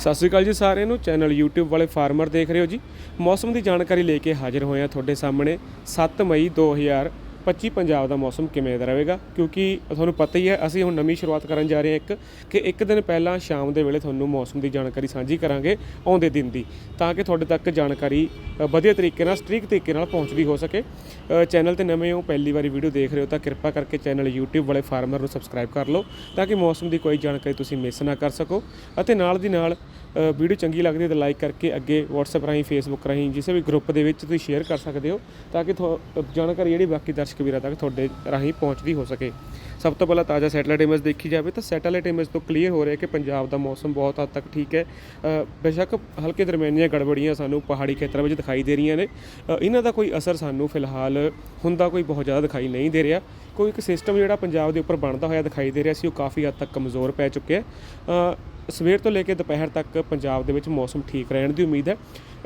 ਸਤਿ ਸ਼੍ਰੀ ਅਕਾਲ ਜੀ ਸਾਰਿਆਂ ਨੂੰ। ਚੈਨਲ YouTube ਵਾਲੇ ਫਾਰਮਰ ਦੇਖ ਰਹੇ ਹੋ ਜੀ। ਮੌਸਮ ਦੀ ਜਾਣਕਾਰੀ ਲੈ ਕੇ ਹਾਜ਼ਰ ਹੋਏ ਹਾਂ ਤੁਹਾਡੇ ਸਾਹਮਣੇ। 7 ਮਈ 2025 ਪੰਜਾਬ ਦਾ ਮੌਸਮ ਕਿਵੇਂ ਦਾ ਰਹੇਗਾ? ਕਿਉਂਕਿ ਤੁਹਾਨੂੰ ਪਤਾ ਹੀ ਹੈ, ਅਸੀਂ ਹੁਣ ਨਵੀਂ ਸ਼ੁਰੂਆਤ ਕਰਨ ਜਾ ਰਹੇ ਹਾਂ ਇੱਕ ਕਿ ਇੱਕ ਦਿਨ ਪਹਿਲਾਂ ਸ਼ਾਮ ਦੇ ਵੇਲੇ ਤੁਹਾਨੂੰ ਮੌਸਮ ਦੀ ਜਾਣਕਾਰੀ ਸਾਂਝੀ ਕਰਾਂਗੇ ਆਉਂਦੇ ਦਿਨ ਦੀ। ਤਾਂ ਕਿ ਤੁਹਾਡੇ ਤੱਕ ਜਾਣਕਾਰੀ ਵਧੀਆ ਤਰੀਕੇ ਨਾਲ ਸਟ੍ਰਿਕ ਤਰੀਕੇ ਨਾਲ ਪਹੁੰਚਦੀ ਹੋ ਸਕੇ। ਚੈਨਲ ਤੇ ਨਵੇਂ ਹੋ, ਪਹਿਲੀ ਵਾਰੀ ਵੀਡੀਓ ਦੇਖ ਰਹੇ ਹੋ ਤਾਂ ਕਿਰਪਾ ਕਰਕੇ ਚੈਨਲ YouTube ਵਾਲੇ ਫਾਰਮਰ ਨੂੰ ਸਬਸਕ੍ਰਾਈਬ ਕਰ ਲਓ ਤਾਂ ਕਿ ਮੌਸਮ ਦੀ ਕੋਈ ਜਾਣਕਾਰੀ ਤੁਸੀਂ ਮਿਸ ਨਾ ਕਰ ਸਕੋ। ਅਤੇ ਨਾਲ ਦੀ ਨਾਲ ਵੀਡੀਓ ਚੰਗੀ ਲੱਗਦੀ ਹੈ ਤਾਂ ਲਾਈਕ ਕਰਕੇ ਅੱਗੇ WhatsApp ਰਾਹੀਂ, Facebook ਰਾਹੀਂ ਕਿਸੇ ਵੀ ਗਰੁੱਪ ਦੇ ਵਿੱਚ ਤੁਸੀਂ ਸ਼ੇਅਰ ਕਰ ਸਕਦੇ ਹੋ ਤਾਂ ਕਿ ਤੁਹਾ- ਜਾਣਕਾਰੀ ਜਿਹੜੀ ਬਾਕੀ ਦਰਸ਼ਕ ਵੀਰਾਂ ਤੱਕ ਤੁਹਾਡੇ ਰਾਹੀਂ ਪਹੁੰਚਦੀ ਹੋ ਸਕੇ। ਸਭ ਤੋਂ ਪਹਿਲਾਂ ਤਾਜ਼ਾ ਸੈਟੇਲਾਈਟ ਇਮੇਜ ਦੇਖੀ ਜਾਵੇ ਤਾਂ ਸੈਟੇਲਾਈਟ ਇਮੇਜ ਤੋਂ ਕਲੀਅਰ ਹੋ ਰਿਹਾ ਕਿ ਪੰਜਾਬ ਦਾ ਮੌਸਮ ਬਹੁਤ ਹੱਦ ਤੱਕ ਠੀਕ ਹੈ। ਬੇਸ਼ੱਕ ਹਲਕੇ ਦਰਮਿਆਨੀਆਂ ਗੜਬੜੀਆਂ ਸਾਨੂੰ ਪਹਾੜੀ ਖੇਤਰਾਂ ਵਿੱਚ ਦਿਖਾਈ ਦੇ ਰਹੀਆਂ ਨੇ। ਇਹਨਾਂ ਦਾ ਕੋਈ ਅਸਰ ਸਾਨੂੰ ਫਿਲਹਾਲ ਹੁੰਦਾ ਕੋਈ ਬਹੁਤ ਜ਼ਿਆਦਾ ਦਿਖਾਈ ਨਹੀਂ ਦੇ ਰਿਹਾ। ਕੋਈ ਇੱਕ ਸਿਸਟਮ ਜਿਹੜਾ ਪੰਜਾਬ ਦੇ ਉੱਪਰ ਬਣਦਾ ਹੋਇਆ ਦਿਖਾਈ ਦੇ ਰਿਹਾ ਸੀ, ਉਹ ਕਾਫੀ ਹੱਦ ਤੱਕ ਕਮਜ਼ੋਰ ਪੈ ਚੁੱਕਿਆ। ਸਵੇਰ ਤੋਂ ਲੈ ਕੇ ਦੁਪਹਿਰ ਤੱਕ ਪੰਜਾਬ ਦੇ ਵਿੱਚ ਮੌਸਮ ਠੀਕ ਰਹਿਣ ਦੀ ਉਮੀਦ ਹੈ।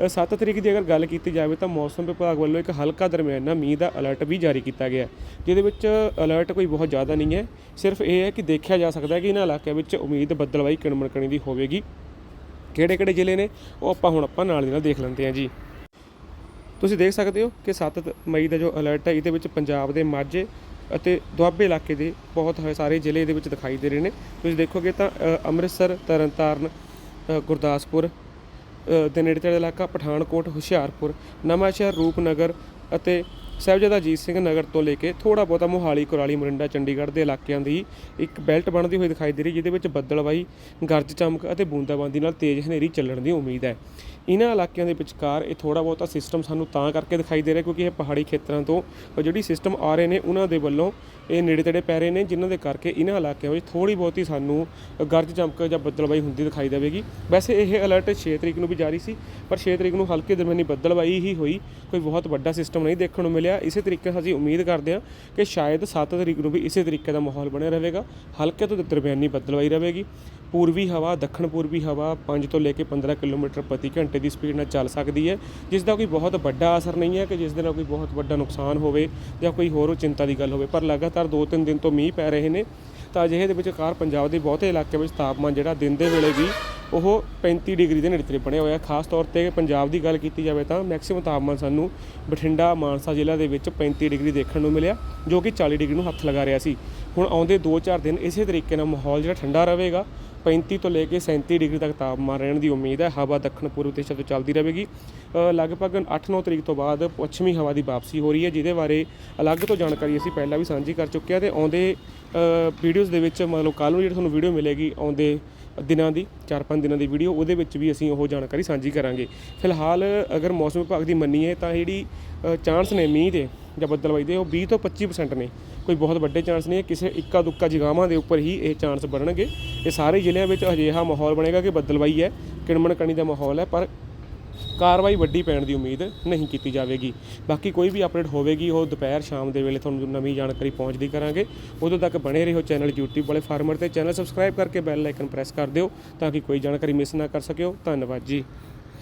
7 ਤਰੀਕ ਦੀ ਅਗਰ ਗੱਲ ਕੀਤੀ ਜਾਵੇ ਤਾਂ ਮੌਸਮ ਵਿਭਾਗ ਵੱਲੋਂ ਇੱਕ ਹਲਕਾ ਦਰਮਿਆਨਾ ਮੀਂਹ ਦਾ ਅਲਰਟ ਵੀ ਜਾਰੀ ਕੀਤਾ ਗਿਆ ਜਿਹਦੇ ਵਿੱਚ ਅਲਰਟ ਕੋਈ ਬਹੁਤ ਜ਼ਿਆਦਾ ਨਹੀਂ ਹੈ। ਸਿਰਫ ਇਹ ਹੈ ਕਿ ਦੇਖਿਆ ਜਾ ਸਕਦਾ ਹੈ ਕਿ ਇਹਨਾਂ ਇਲਾਕਿਆਂ ਵਿੱਚ ਉਮੀਦ ਬੱਦਲਵਾਈ ਕਿਣਮਣਕਣੀ ਦੀ ਹੋਵੇਗੀ। ਕਿਹੜੇ ਕਿਹੜੇ ਜ਼ਿਲ੍ਹੇ ਨੇ, ਉਹ ਆਪਾਂ ਹੁਣ ਆਪਾਂ ਨਾਲ ਦੀ ਨਾਲ ਦੇਖ ਲੈਂਦੇ ਹਾਂ ਜੀ। ਤੁਸੀਂ ਦੇਖ ਸਕਦੇ ਹੋ ਕਿ 7 ਮਈ ਦਾ ਜੋ ਅਲਰਟ ਹੈ, ਇਹਦੇ ਵਿੱਚ ਪੰਜਾਬ ਦੇ ਮਾਝੇ ਅਤੇ ਦੁਆਬੇ ਇਲਾਕੇ ਦੇ ਬਹੁਤ ਸਾਰੇ ਜ਼ਿਲ੍ਹੇ ਦੇ ਵਿੱਚ ਦਿਖਾਈ ਦੇ ਰਹੇ ਨੇ। ਤੁਸੀਂ ਦੇਖੋਗੇ ਤਾਂ ਅੰਮ੍ਰਿਤਸਰ, ਤਰਨਤਾਰਨ ਗੁਰਦਾਸਪੁਰ ਦੇ ਨੇੜੇ ਤੇੜੇ ਇਲਾਕਾ, ਪਠਾਨਕੋਟ, ਹੁਸ਼ਿਆਰਪੁਰ, ਨਵਾਂਸ਼ਹਿਰ, ਰੂਪਨਗਰ ਅਤੇ ਸਾਹਿਬਜ਼ਾਦਾ ਅਜੀਤ ਸਿੰਘ ਨਗਰ ਤੋਂ ਲੈ ਕੇ ਥੋੜਾ ਬਹੁਤਾ ਮੋਹਾਲੀ, ਕੁਰਾਲੀ, ਮਰਿੰਡਾ, ਚੰਡੀਗੜ੍ਹ ਦੇ ਇਲਾਕਿਆਂ ਦੀ ਇੱਕ ਬੈਲਟ ਬਣਦੀ ਹੋਈ ਦਿਖਾਈ ਦੇ ਰਹੀ, ਜਿਹਦੇ ਵਿੱਚ ਬੱਦਲਵਾਈ, ਗਰਜ ਚਮਕ ਅਤੇ ਬੂੰਦਾਬਾਂਦੀ ਨਾਲ ਤੇਜ਼ ਹਨੇਰੀ ਚੱਲਣ ਦੀ ਉਮੀਦ ਹੈ। ਇਹਨਾਂ ਇਲਾਕਿਆਂ ਦੇ ਵਿਚਕਾਰ ਇਹ ਥੋੜਾ ਬਹੁਤਾ ਸਿਸਟਮ ਸਾਨੂੰ ਤਾਂ ਕਰਕੇ ਦਿਖਾਈ ਦੇ ਰਿਹਾ ਕਿਉਂਕਿ ਇਹ ਪਹਾੜੀ ਖੇਤਰਾਂ ਤੋਂ ਜਿਹੜੀ ਸਿਸਟਮ ਆ ਰਹੇ ਨੇ, ਉਹਨਾਂ ਦੇ ਵੱਲੋਂ ਇਹ ਨੇੜੇ ਤੇੜੇ ਪੈ ਰਹੇ ਨੇ, ਜਿਨ੍ਹਾਂ ਦੇ ਕਰਕੇ ਇਹਨਾਂ ਇਲਾਕਿਆਂ ਵਿੱਚ ਥੋੜੀ ਬਹੁਤੀ ਸਾਨੂੰ ਗਰਜ ਚਮਕ ਜਾਂ ਬੱਦਲਵਾਈ ਹੁੰਦੀ ਦਿਖਾਈ ਦੇਵੇਗੀ। ਵੈਸੇ ਇਹ ਅਲਰਟ 6 ਤਰੀਕ ਨੂੰ ਵੀ ਜਾਰੀ ਸੀ, ਪਰ 6 ਤਰੀਕ ਨੂੰ ਹਲਕੇ ਦਰਮਿਆਨੀ ਬੱਦਲਵਾਈ ਹੀ ਹੋਈ, ਕੋਈ ਬਹੁਤ ਵੱਡਾ ਸਿਸਟਮ ਨਹੀਂ ਦੇਖਣ ਨੂੰ ਮਿਲਿਆ। ਇਸੇ ਤਰੀਕੇ ਨਾਲ ਅਸੀਂ ਉਮੀਦ ਕਰਦੇ ਹਾਂ ਕਿ ਸ਼ਾਇਦ 7 ਤਰੀਕ ਨੂੰ ਵੀ ਇਸੇ ਤਰੀਕੇ ਦਾ ਮਾਹੌਲ ਬਣਿਆ ਰਹੇਗਾ। ਹਲਕੇ ਤੋਂ ਦਰਮਿਆਨੀ ਬੱਦਲਵਾਈ ਰਹੇਗੀ। ਪੂਰਬੀ ਹਵਾ, ਦੱਖਣ ਪੂਰਬੀ ਹਵਾ 5 ਤੋਂ ਲੈ ਕੇ 15 ਕਿਲੋਮੀਟਰ ਪ੍ਰਤੀ ਘੰਟੇ ਦੀ ਸਪੀਡ ਨਾਲ ਚੱਲ ਸਕਦੀ ਹੈ, ਜਿਸ ਦਾ ਕੋਈ ਬਹੁਤ ਵੱਡਾ ਅਸਰ ਨਹੀਂ ਹੈ ਕਿ ਜਿਸ ਦੇ ਨਾਲ ਕੋਈ ਬਹੁਤ ਵੱਡਾ ਨੁਕਸਾਨ ਹੋਵੇ ਜਾਂ ਕੋਈ ਹੋਰ ਚਿੰਤਾ ਦੀ ਗੱਲ ਹੋਵੇ, ਪਰ ਲਗਾਤਾਰ 2-3 ਦਿਨ ਤੋਂ ਮੀਂਹ ਪੈ ਰਹੇ ਨੇ, ਤਾਂ ਅਜਿਹੇ ਦੇ ਵਿਚਕਾਰ ਪੰਜਾਬ ਦੇ ਬਹੁਤੇ ਇਲਾਕੇ ਵਿੱਚ ਤਾਪਮਾਨ ਜਿਹੜਾ ਦਿਨ ਦੇ ਵੇਲੇ ਵੀ ਉਹ 35 ਡਿਗਰੀ ਦੇ ਨੇੜੇ ਤੇੜੇ ਬਣਿਆ ਹੋਇਆ ਖਾਸ ਤੌਰ ਤੇ ਪੰਜਾਬ ਦੀ ਗੱਲ ਕੀਤੀ ਜਾਵੇ ਤਾਂ ਮੈਕਸਿਮਮ ਤਾਪਮਾਨ ਸਾਨੂੰ ਬਠਿੰਡਾ, ਮਾਨਸਾ ਜ਼ਿਲ੍ਹਾ ਦੇ ਵਿੱਚ 35 ਡਿਗਰੀ ਦੇਖਣ ਨੂੰ ਮਿਲਿਆ, ਜੋ ਕਿ 40 ਡਿਗਰੀ ਨੂੰ ਹੱਥ ਲਗਾ ਰਿਹਾ ਸੀ। ਹੁਣ ਆਉਂਦੇ 2-4 ਦਿਨ ਇਸੇ ਤਰੀਕੇ ਨਾਲ ਮਾਹੌਲ ਜਿਹੜਾ ਠੰਡਾ ਰਹੇਗਾ 35 ਤੋਂ ਲੈ ਕੇ 37 ਡਿਗਰੀ ਤੱਕ ਤਾਪਮਾਨ ਰਹਿਣ ਦੀ ਉਮੀਦ ਹੈ। ਹਵਾ ਦੱਖਣ ਪੂਰਬ ਦਿਸ਼ਾ ਤੋਂ ਚੱਲਦੀ ਰਹੇਗੀ। ਲਗਭਗ 8-9 ਤਰੀਕ ਤੋਂ ਬਾਅਦ ਪੱਛਮੀ ਹਵਾ ਦੀ ਵਾਪਸੀ ਹੋ ਰਹੀ ਹੈ, ਜਿਹਦੇ ਬਾਰੇ ਅਲੱਗ ਤੋਂ ਜਾਣਕਾਰੀ ਅਸੀਂ ਪਹਿਲਾਂ ਵੀ ਸਾਂਝੀ ਕਰ ਚੁੱਕੇ ਹਾਂ ਤੇ ਆਉਂਦੇ ਵੀਡੀਓਜ਼ ਦੇ ਵਿੱਚ ਮਤਲਬ ਕੱਲ੍ਹ ਨੂੰ ਜਿਹੜੀ ਤੁਹਾਨੂੰ ਵੀਡੀਓ ਮਿਲੇਗੀ ਆਉਂਦੇ ਦਿਨਾਂ ਦੀ 4-5 ਦਿਨਾਂ ਦੀ ਵੀਡੀਓ ਉਹਦੇ ਵਿੱਚ ਵੀ ਅਸੀਂ ਉਹ ਜਾਣਕਾਰੀ ਸਾਂਝੀ ਕਰਾਂਗੇ। ਫਿਲਹਾਲ ਅਗਰ ਮੌਸਮ ਵਿਭਾਗ ਦੀ ਮੰਨੀਏ ਤਾਂ ਜਿਹੜੀ ਚਾਂਸ ਨੇ ਮੀਂਹ ਦੇ ਜਾਂ ਬੱਦਲਵਾਈ ਦੇ, ਉਹ 20 ਤੋਂ 25% ਨੇ। ਕੋਈ ਬਹੁਤ ਵੱਡੇ ਚਾਂਸ ਨਹੀਂ ਹੈ, ਕਿਸੇ ਇੱਕਾ ਦੁੱਕਾ ਜਗਾਵਾਂ ਦੇ ਉੱਪਰ ਹੀ ਇਹ ਚਾਂਸ ਬਣਨਗੇ। ਇਹ ਸਾਰੇ ਜ਼ਿਲ੍ਹਿਆਂ ਵਿੱਚ ਅਜਿਹਾ ਮਾਹੌਲ ਬਣੇਗਾ ਕਿ ਬੱਦਲਵਾਈ ਹੈ, ਕਿਣਮਣ ਕਣੀ ਦਾ ਮਾਹੌਲ ਹੈ, ਪਰ ਕਾਰਵਾਈ ਵੱਡੀ ਪੈਣ ਦੀ ਉਮੀਦ ਨਹੀਂ ਕੀਤੀ ਜਾਵੇਗੀ। ਬਾਕੀ ਕੋਈ ਵੀ ਅਪਡੇਟ ਹੋਵੇਗੀ, ਉਹ ਦੁਪਹਿਰ ਸ਼ਾਮ ਦੇ ਵੇਲੇ ਤੁਹਾਨੂੰ ਨਵੀਂ ਜਾਣਕਾਰੀ ਪਹੁੰਚਦੀ ਕਰਾਂਗੇ। ਉਦੋਂ ਤੱਕ ਬਣੇ ਰਹੋ ਚੈਨਲ YouTube ਵਾਲੇ ਫਾਰਮਰ ਤੇ। ਚੈਨਲ ਸਬਸਕ੍ਰਾਈਬ ਕਰਕੇ ਬੈਲ ਆਈਕਨ ਪ੍ਰੈਸ ਕਰ ਦਿਓ, ਤਾਂ ਕਿ ਕੋਈ ਜਾਣਕਾਰੀ ਮਿਸ ਨਾ ਕਰ ਸਕਿਓ। ਧੰਨਵਾਦ ਜੀ।